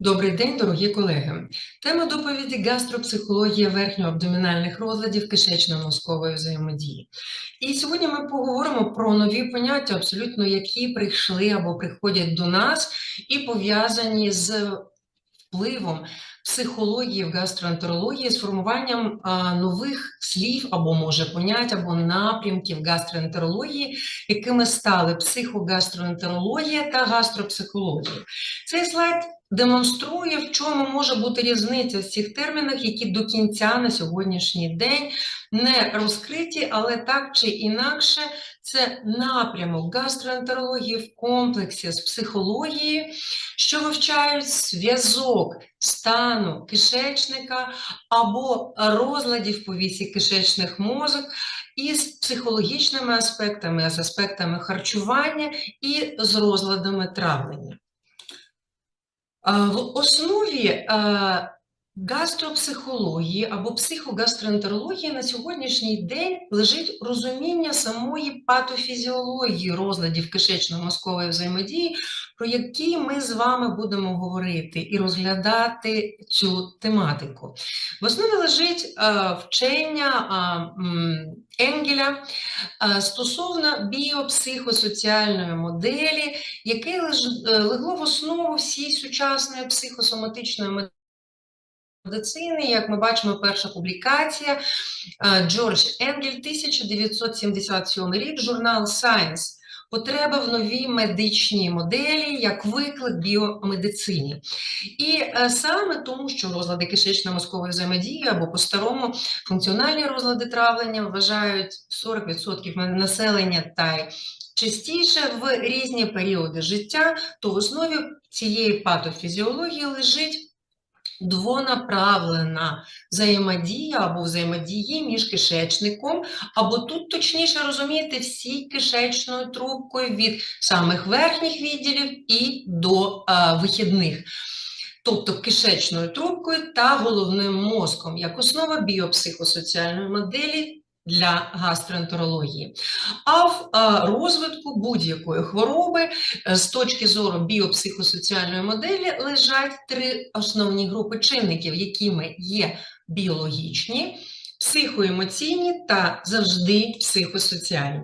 Добрий день, дорогі колеги. Тема доповіді гастропсихологія верхньоабдомінальних розладів кишечно-мозкової взаємодії. І сьогодні ми поговоримо про нові поняття, абсолютно які прийшли або приходять до нас і пов'язані з впливом психології в гастроентерології, з формуванням нових слів або може понять, або напрямків гастроентерології, якими стали психогастроентерологія та гастропсихологія. Цей слайд демонструє, в чому може бути різниця в цих термінах, які до кінця на сьогоднішній день не розкриті, але так чи інакше, це напрямок гастроентерології в комплексі з психологією, що вивчають зв'язок стану кишечника або розладів повісі кишечних мозок із психологічними аспектами, з аспектами харчування і з розладами травлення. В основі гастропсихології або психогастроентерології на сьогоднішній день лежить розуміння самої патофізіології розладів кишечно-мозкової взаємодії, про які ми з вами будемо говорити і розглядати цю тематику. В основі лежить вчення Енгеля стосовно біопсихосоціальної моделі, яке легло в основу всій сучасної психосоматичної медицини медицини, як ми бачимо, перша публікація Джордж Енгель, 1977 рік, журнал Science. Потреба в новій медичній моделі як виклик біомедицині. І е, саме тому, що розлади кишечно-мозкової взаємодії або по-старому функціональні розлади травлення вважають 40% населення та частіше в різні періоди життя, то в основі цієї патофізіології лежить двонаправлена взаємодія або взаємодії між кишечником, або тут точніше розумієте, всі кишечною трубкою від самих верхніх відділів і до а, вихідних. Тобто кишечною трубкою та головним мозком як основа біопсихосоціальної моделі для гастроентерології. А в розвитку будь-якої хвороби е, з точки зору біопсихосоціальної моделі лежать три основні групи чинників, якими є біологічні, психоемоційні та завжди психосоціальні.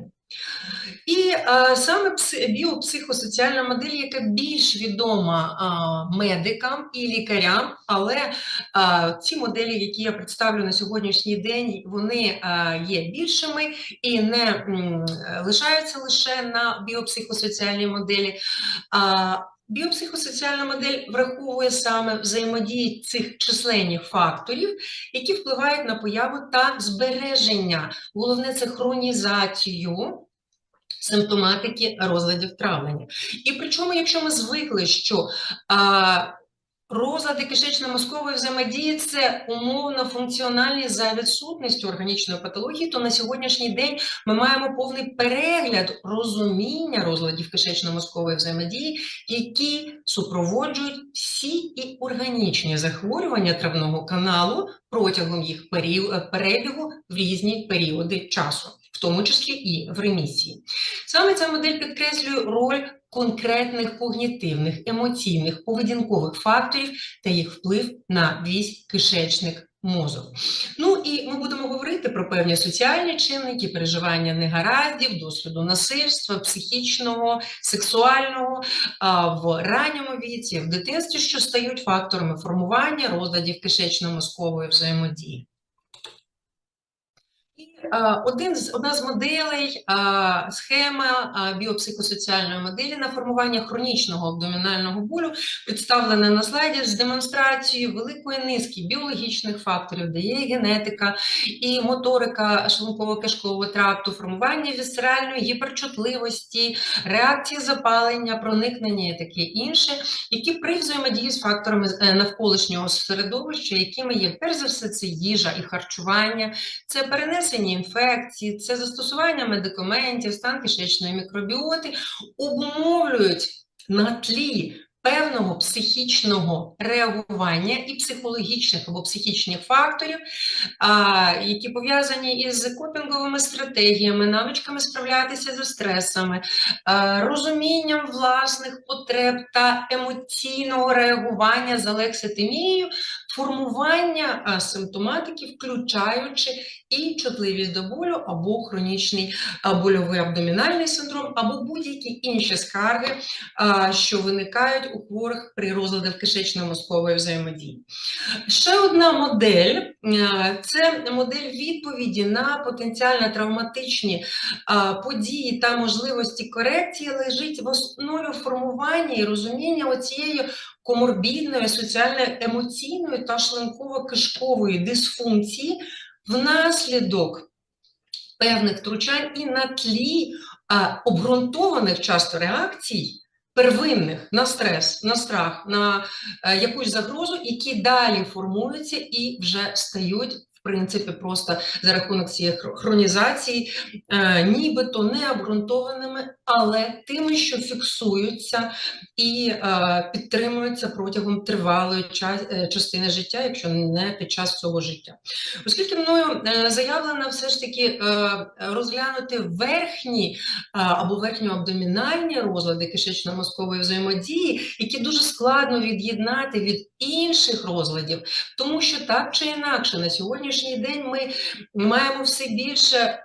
І а, саме біопсихосоціальна модель, яка більш відома а, медикам і лікарям, але а, ці моделі, які я представлю на сьогоднішній день, вони а, є більшими і не м, лишаються лише на біопсихосоціальній моделі. А, Біопсихосоціальна модель враховує саме взаємодії цих численних факторів, які впливають на появу та збереження. Головне це хронізацію симптоматики розладів травлення. І причому, якщо ми звикли, що а, розлади кишечно-мозкової взаємодії це умовно функціональні за відсутністю органічної патології, то на сьогоднішній день ми маємо повний перегляд розуміння розладів кишечно-мозкової взаємодії, які супроводжують всі і органічні захворювання травного каналу протягом їх перебігу в різні періоди часу тому числі і в ремісії. Саме ця модель підкреслює роль конкретних когнітивних, емоційних, поведінкових факторів та їх вплив на весь кишечник. Мозок. Ну і ми будемо говорити про певні соціальні чинники, переживання негараздів, досвіду насильства, психічного, сексуального в ранньому віці, в дитинстві, що стають факторами формування розладів кишечно-мозкової взаємодії. Один з одна з моделей, схема біопсихосоціальної моделі на формування хронічного абдомінального болю представлена на слайді з демонстрацією великої низки біологічних факторів, де є генетика, і моторика шлунково-кишкового тракту, формування вісцеральної гіперчутливості, реакції запалення, проникнення і таке інше, які при взаємодії з факторами е, навколишнього середовища, якими є перш за все це їжа і харчування, це перенесення інфекції, це застосування медикаментів, стан кишечної мікробіоти обумовлюють на тлі певного психічного реагування і психологічних або психічних факторів, які пов'язані із копінговими стратегіями, навичками справлятися зі стресами, розумінням власних потреб та емоційного реагування за лекситимією, формування симптоматики, включаючи і чутливість до болю або хронічний больовий абдомінальний синдром, або будь-які інші скарги, що виникають у хворих при розладах кишечно-мозкової взаємодії. Ще одна модель е, це модель відповіді на потенціально травматичні події та можливості корекції лежить в основі формування і розуміння оцієї коморбідної, соціально-емоційної та шлунково-кишкової дисфункції внаслідок певних втручань і на тлі а, обґрунтованих часто реакцій. Первинних на стрес, на страх, на е, якусь загрозу, які далі формуються і вже стають, в принципі, просто за рахунок цієї хронізації, е, нібито не обґрунтованими, але тими, що фіксуються і е, підтримуються протягом тривалої е, частини життя, якщо не під час цього життя. Оскільки мною е, заявлено все ж таки розглянути верхні або верхньоабдомінальні розлади кишечно-мозкової взаємодії, які дуже складно від'єднати від інших розладів, тому що так чи інакше на сьогоднішній день ми маємо все більше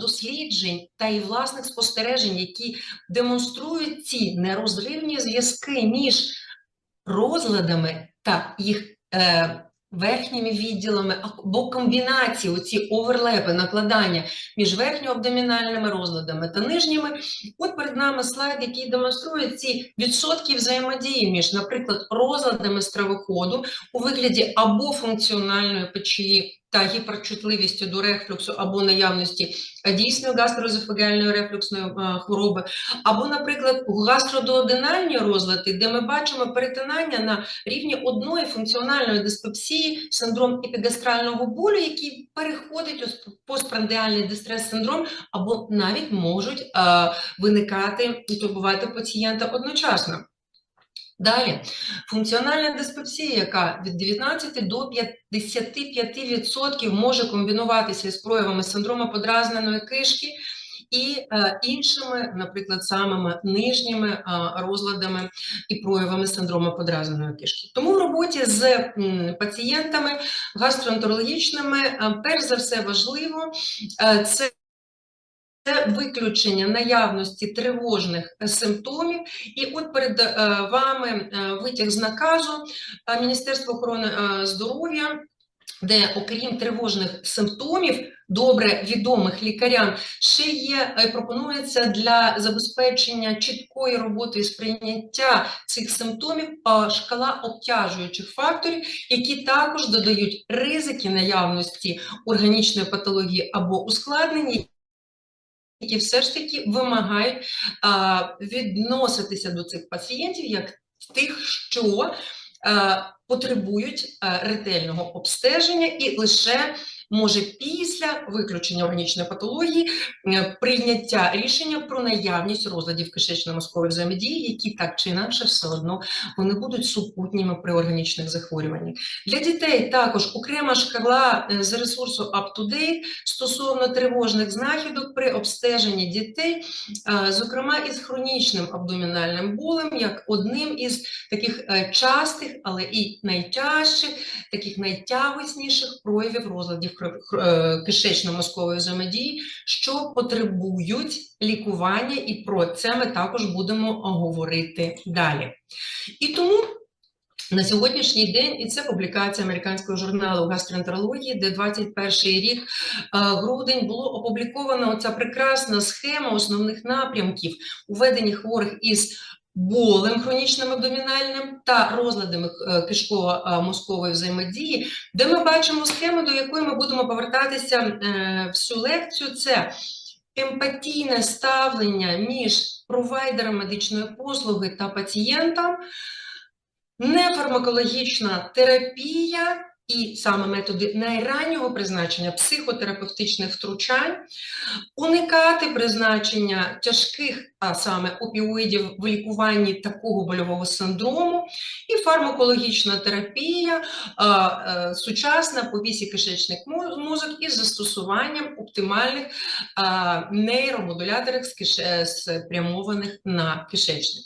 досліджень та і власних спостережень, які демонструють ці нерозривні зв'язки між розладами та їх. Е, Верхніми відділами або комбінації, оці оверлепи, накладання між верхньоабдомінальними розладами та нижніми. От перед нами слайд, який демонструє ці відсотки взаємодії між, наприклад, розладами стравоходу у вигляді або функціональної печії та гіперчутливістю до рефлюксу або наявності е, дійсної гастрозофагеальної рефлюксної е, хвороби, або, наприклад, гастродоодинальні розлади, де ми бачимо перетинання на рівні одної функціональної диспепсії, синдром епігастрального болю, який переходить у постпрандіальний дистрес-синдром, або навіть можуть е, виникати і турбувати пацієнта одночасно. Далі, функціональна диспепсія, яка від 19 до 55% може комбінуватися з проявами синдрому подразненої кишки і е, іншими, наприклад, самими нижніми е, розладами і проявами синдрому подразненої кишки. Тому в роботі з пацієнтами гастроентерологічними, е, перш за все важливо це це виключення наявності тривожних е, симптомів. І от перед е, вами е, витяг з наказу Міністерства охорони здоров'я, де, окрім тривожних симптомів, добре відомих лікарям, ще є, пропонується для забезпечення чіткої роботи і сприйняття цих симптомів шкала обтяжуючих факторів, які також додають ризики наявності органічної патології або ускладнення, які все ж таки вимагають а, відноситися до цих пацієнтів як тих, що а, потребують а, ретельного обстеження і лише може після виключення органічної патології е, прийняття рішення про наявність розладів кишечно-мозкової взаємодії, які так чи інакше все одно вони будуть супутніми при органічних захворюваннях. Для дітей також окрема шкала е, з ресурсу UpToDate стосовно тривожних знахідок при обстеженні дітей, е, зокрема із хронічним абдомінальним болем, як одним із таких частих, але і найтяжчих, таких найтягосніших проявів розладів кишечно-мозкової взаємодії, що потребують лікування, і про це ми також будемо говорити далі. І тому на сьогоднішній день, і це публікація американського журналу гастроентерології, де 21 рік, е, грудень, було опубліковано ця прекрасна схема основних напрямків у хворих із болем хронічним абдомінальним та розладами е, кишково-мозкової взаємодії, де ми бачимо схему, до якої ми будемо повертатися е, всю лекцію. Це емпатійне ставлення між провайдером медичної послуги та пацієнтом, нефармакологічна терапія і саме методи найраннього призначення психотерапевтичних втручань, уникати призначення тяжких, а саме опіоїдів в лікуванні такого больового синдрому, і фармакологічна терапія а, сучасна по вісі кишечних мозок із застосуванням оптимальних нейромодуляторів спрямованих на кишечник.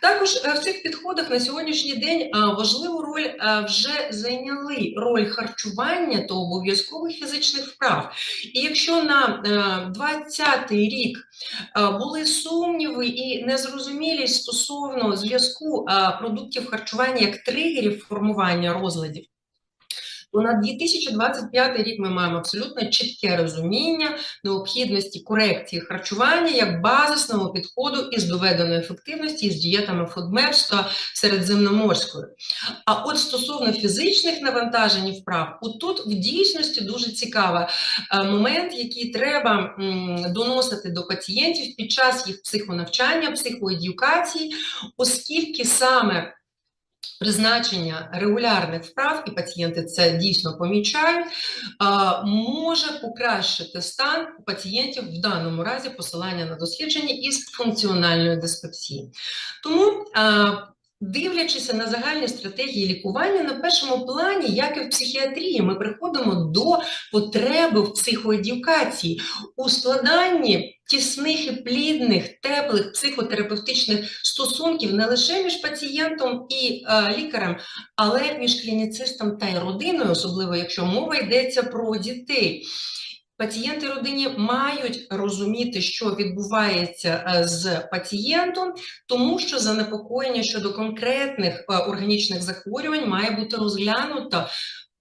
Також е, в цих підходах на сьогоднішній день е, важливу роль е, вже зайняли роль харчування та обов'язкових фізичних вправ. І якщо на 20-й рік були сумніви і незрозумілість стосовно зв'язку продуктів харчування як тригерів формування розладів, то на 2025 рік ми маємо абсолютно чітке розуміння необхідності корекції харчування як базисного підходу із доведеної ефективності з дієтами фудмерства середземноморської. А от стосовно фізичних навантажень і вправ, отут в дійсності дуже цікавий е, момент, який треба доносити до пацієнтів під час їх психонавчання, психоедюкації, оскільки саме призначення регулярних вправ, і пацієнти це дійсно помічають, може покращити стан пацієнтів в даному разі посилання на дослідження із функціональної диспепсії. Тому Дивлячись на загальні стратегії лікування, на першому плані, як і в психіатрії, ми приходимо до потреби в психоедюкації, у складанні тісних і плідних, теплих психотерапевтичних стосунків не лише між пацієнтом і е, лікарем, але між клініцистом та й родиною, особливо якщо мова йдеться про дітей. Пацієнти родині мають розуміти, що відбувається е, з пацієнтом, тому що занепокоєння щодо конкретних е, органічних захворювань має бути розглянуто.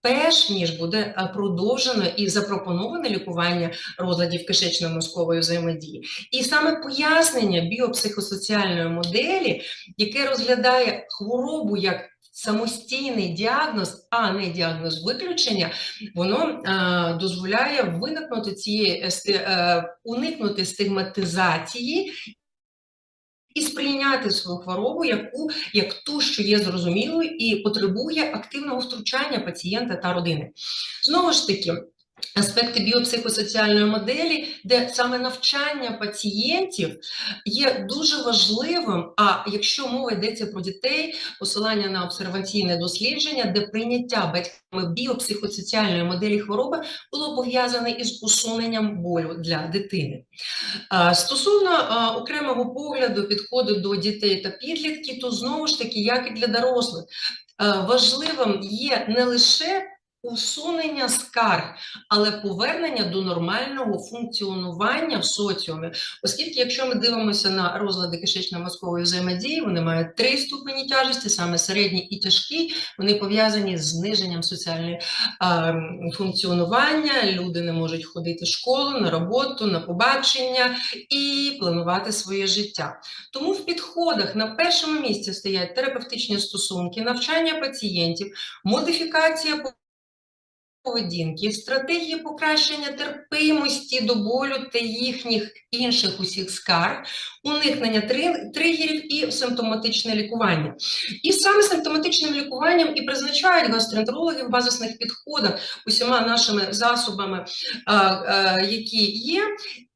Перш ніж буде е, продовжено і запропоноване лікування розладів кишечно-мозкової взаємодії, і саме пояснення біопсихосоціальної моделі, яке розглядає хворобу як самостійний діагноз, а не діагноз виключення, воно е, дозволяє виникнути цієї е, уникнути стигматизації. І сприйняти свою хворобу яку як ту, що є зрозумілою, і потребує активного втручання пацієнта та родини. Знову ж таки, Аспекти біопсихосоціальної моделі, де саме навчання пацієнтів є дуже важливим. А якщо мова йдеться про дітей, посилання на обсерваційне дослідження, де прийняття батьками біопсихосоціальної моделі хвороби було пов'язане із усуненням болю для дитини. Стосовно окремого погляду, підходу до дітей та підлітків, то знову ж таки, як і для дорослих, важливим є не лише усунення скарг, але повернення до нормального функціонування в соціумі, оскільки, якщо ми дивимося на розлади кишечно-мозкової взаємодії, вони мають три ступені тяжесті, саме середні і тяжкі, вони пов'язані з зниженням соціального функціонування. Люди не можуть ходити в школу, на роботу, на побачення і планувати своє життя. Тому в підходах на першому місці стоять терапевтичні стосунки, навчання пацієнтів, модифікація поведінки, стратегії покращення терпимості до болю та їхніх інших усіх скарг, уникнення тригерів і симптоматичне лікування. І саме симптоматичним лікуванням і призначають гастроентерологи в базисних підходах усіма нашими засобами, які є.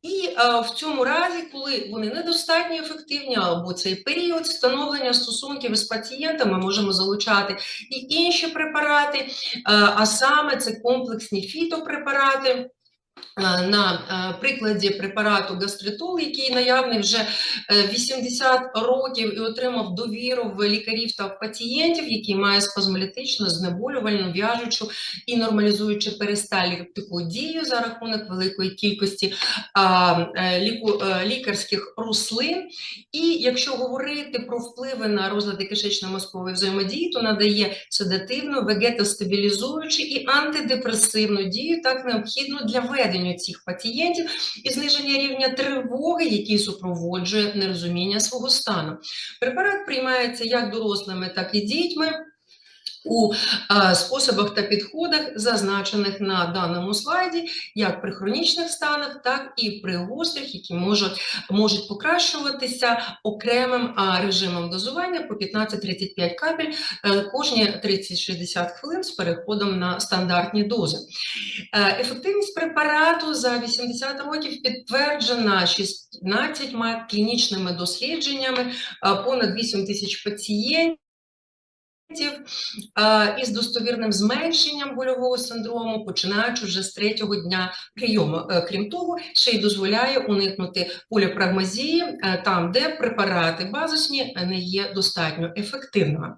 І а, в цьому разі, коли вони недостатньо ефективні, або цей період встановлення стосунків із пацієнтами, можемо залучати і інші препарати, а, а саме це комплексні фітопрепарати. Е, на е, прикладі препарату гастритол, який наявний вже 80 е, років і отримав довіру в лікарів та в пацієнтів, який має спазмолітичну, знеболювальну, в'яжучу і нормалізуючу перистальтику дію за рахунок великої кількості лікарських рослин. І якщо говорити про впливи на розлади кишечно-мозкової взаємодії, то надає седативну, вегетостабілізуючу і антидепресивну дію, так необхідну для ведення лікуванню цих пацієнтів і зниження рівня тривоги, який супроводжує нерозуміння свого стану. Препарат приймається як дорослими, так і дітьми. У способах та підходах, зазначених на даному слайді, як при хронічних станах, так і при гострих, які можуть, можуть покращуватися окремим режимом дозування по 15-35 капель е, кожні 30-60 хвилин з переходом на стандартні дози. Е, Ефективність препарату за 80 років підтверджена 16 клінічними дослідженнями, е, понад 8 тисяч пацієнтів. Е, Із достовірним зменшенням больового синдрому, починаючи вже з третього дня прийому. Е, Крім того, ще й дозволяє уникнути поліпрагмазії е, там, де препарати базисні не є достатньо ефективними.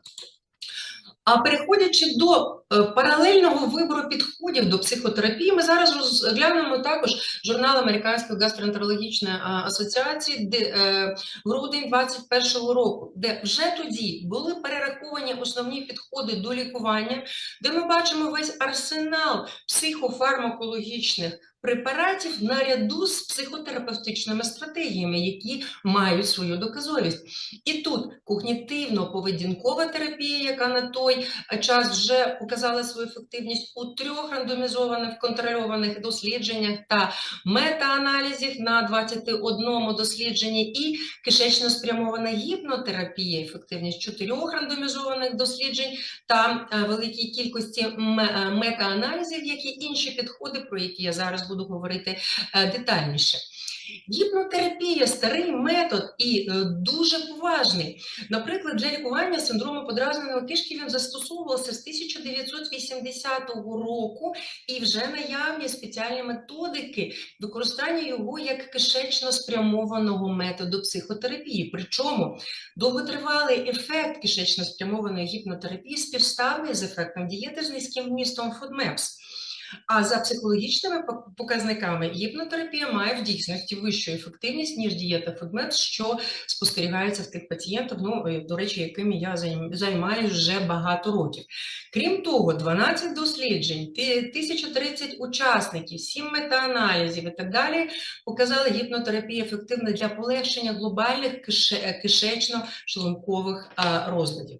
А переходячи до е, паралельного вибору підходів до психотерапії, ми зараз розглянемо також журнал Американської гастроентерологічної асоціації, де е, грудень 21-го року, де вже тоді були перераховані основні підходи до лікування, де ми бачимо весь арсенал психофармакологічних препаратів наряду з психотерапевтичними стратегіями, які мають свою доказовість. І тут когнітивно-поведінкова терапія, яка на той час вже показала свою ефективність у трьох рандомізованих контрольованих дослідженнях та метааналізів на 21 дослідженні, і кишечно спрямована гіпнотерапія, ефективність чотирьох рандомізованих досліджень та е, великій кількості е, метааналізів, як і інші підходи, про які я зараз буду говорити е, детальніше. Гіпнотерапія старий метод і е, дуже поважний. Наприклад, для лікування синдрому подразненої кишки він застосовувався з 1980 року, і вже наявні спеціальні методики використання його як кишечно спрямованого методу психотерапії. Причому довготривалий ефект кишечно спрямованої гіпнотерапії співставний з ефектом дієти з низьким вмістом FODMAPs. А за психологічними показниками гіпнотерапія має в дійсності вищу ефективність, ніж дієта FODMAPs, що спостерігається в тих пацієнтів, ну, е, до речі, якими я займаюся вже багато років. Крім того, 12 досліджень, ти- 1030 учасників, 7 метааналізів і так далі показали гіпнотерапію ефективна для полегшення глобальних кишечно-шлункових розладів.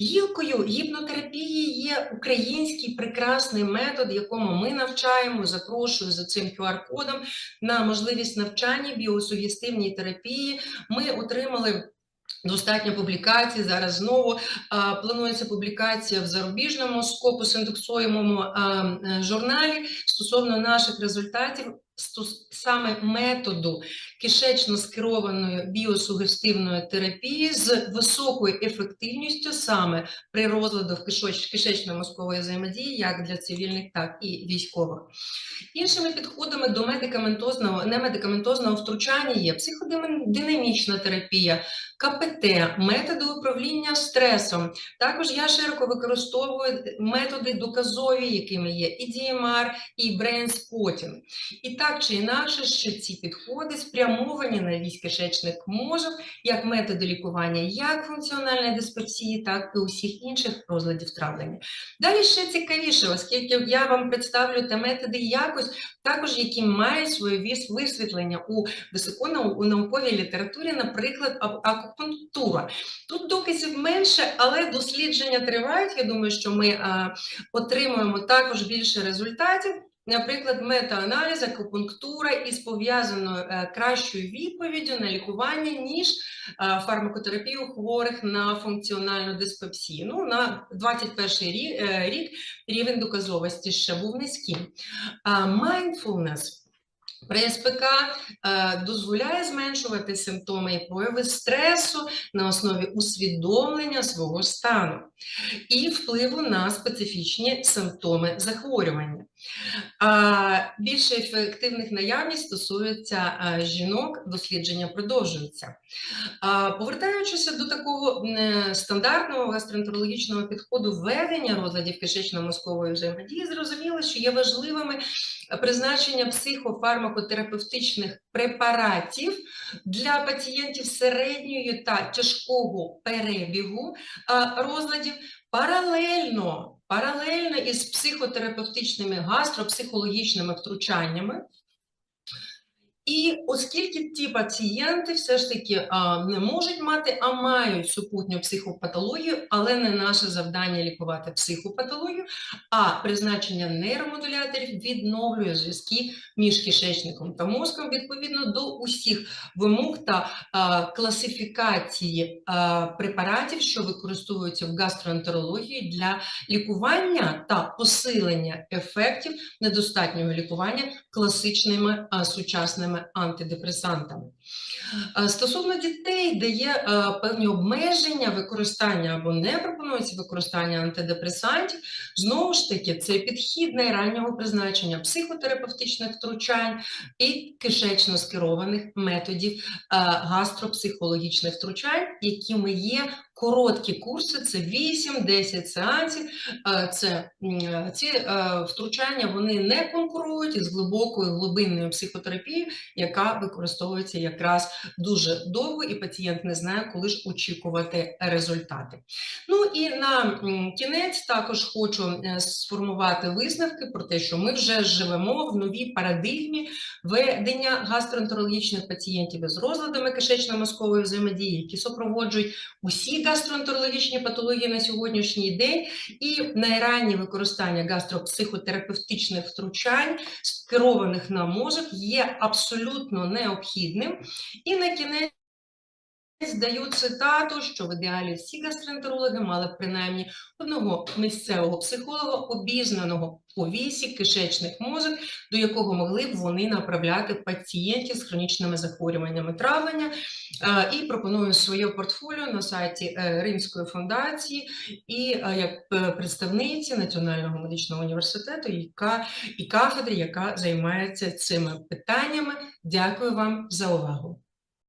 Гілкою гіпнотерапії є український прекрасний метод, якому ми навчаємо. Запрошую за цим QR-кодом на можливість навчання біосугестивній терапії. Ми отримали. Достатньо публікацій. Зараз знову а, планується публікація в зарубіжному скопусіндексуємому а, е, журналі стосовно наших результатів саме методу кишечно скерованої біосугестивної терапії з високою ефективністю саме при розладах кишечно-мозкової взаємодії, як для цивільних, так і військових. Іншими підходами до медикаментозного, немедикаментозного втручання є психодинамічна терапія, КПТ, методи управління стресом. Також я широко використовую методи доказові, якими є і DMR, і Brain Spotting. І так чи інакше, що ці підходи спрямовані на військ кишечник мозок як методи лікування як функціональної диспепсії, так і усіх інших розладів травлення. Далі ще цікавіше, оскільки я вам представлю те методи якось, також які мають своє віс- висвітлення у високонауковій літературі, наприклад, акупунктура. Тут доказів менше, але дослідження тривають. Я думаю, що ми а, отримуємо також більше результатів. Наприклад, метааналіз, акупунктура із пов'язаною е, кращою відповіддю на лікування, ніж е, фармакотерапію хворих на функціональну диспепсію. Ну, на 21 рік, е, рік рівень доказовості ще був низьким. Mindfulness при СПК дозволяє зменшувати симптоми і прояви стресу на основі усвідомлення свого стану і впливу на специфічні симптоми захворювання. Більше ефективних наявність стосується жінок, дослідження продовжуються. А, Повертаючися до такого е, стандартного гастроентерологічного підходу введення розладів кишечно-мозкової взаємодії, зрозуміло, що є важливими призначення психофармакотерапевтичних препаратів для пацієнтів середньої та тяжкого перебігу а, розладів паралельно, паралельно із психотерапевтичними гастропсихологічними втручаннями. І оскільки ті пацієнти все ж таки а, не можуть мати, а мають супутню психопатологію, але не наше завдання лікувати психопатологію, а призначення нейромодуляторів відновлює зв'язки між кишечником та мозком відповідно до усіх вимог та а, класифікації а, препаратів, що використовуються в гастроентерології для лікування та посилення ефектів недостатнього лікування класичними а, сучасними антидепресантами. Стосовно дітей, де є е, певні обмеження використання або не пропонується використання антидепресантів, знову ж таки, це підхід найраннього призначення психотерапевтичних втручань і кишечно скерованих методів е, гастропсихологічних втручань, якими є короткі курси, це 8-10 сеансів. Е, Це ці е, втручання вони не конкурують із глибокою глибинною психотерапією, яка використовується якраз дуже довго, і пацієнт не знає, коли ж очікувати результати. Ну і на кінець також хочу е, сформувати висновки про те, що ми вже живемо в новій парадигмі ведення гастроентерологічних пацієнтів із розладами кишечно-мозкової взаємодії, які супроводжують усі гастроентерологічні патології на сьогоднішній день, і найраннє використання гастропсихотерапевтичних втручань, скерованих на мозок, є абсолютно необхідним. І на кінець даю цитату, що в ідеалі всі гастроентерологи мали б принаймні одного місцевого психолога, обізнаного по вісі кишечних мозок, до якого могли б вони направляти пацієнтів з хронічними захворюваннями травлення. Е, І пропоную своє портфоліо на сайті е, Римської фундації і е, як представниці Національного медичного університету, яка і кафедри, яка займається цими питаннями. Дякую вам за увагу.